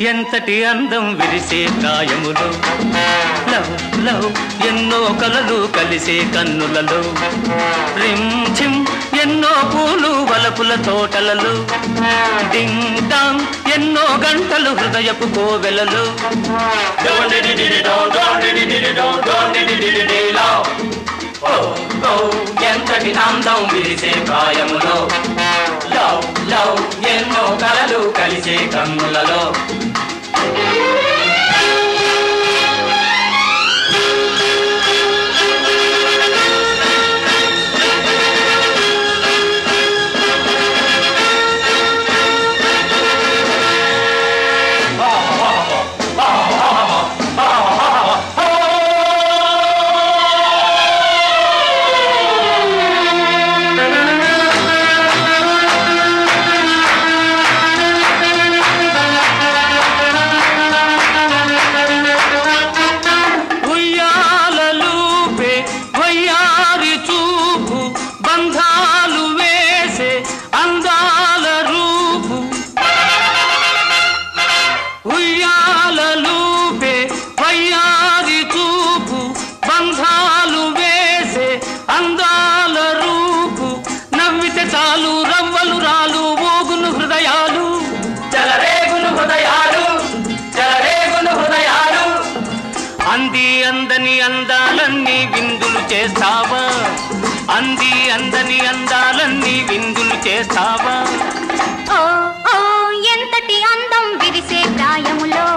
ఎంతటి అందం విరిసే కాయములో లవ్ లవ్ ఎన్నో కలలు కలిసే కన్నులలో. రిమ్ ఝిమ్ ఎన్నో పూలు వలపుల తోటలలో. డింగ్ డాంగ్ ఎన్నో గంటలు హృదయపు కోవెలలు. ఎంతటి అందం విరిసే ప్రాయములో లవ్ లవ్ ఎన్నో కలలు కలిసే కన్నులలో. Thank you. ఉయ్యాలలూపే వయ్యారి చూపు బంధాలు వేసే అందాల రూపు. నవ్వితే చాలు రవ్వలు రాలు ఊగును హృదయాలు. జలరేగును హృదయాలు జలరేగును హృదయాలు. అంది అందని అందాలన్నీ విందులు చేస్తావా? అంది అందని అందాలన్నీ విందులు చేస్తావా? అందం న్యాయములో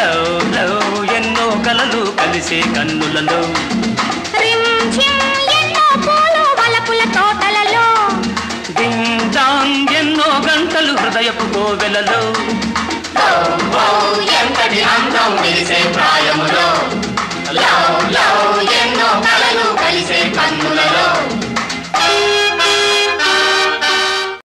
లవ్ లవ్ ఎన్నో కలలు కలిసే కన్నులలో. ఎన్నో గంటలు హృదయపు కోవెలలో. ఎంతటి అందం ప్రాయములో.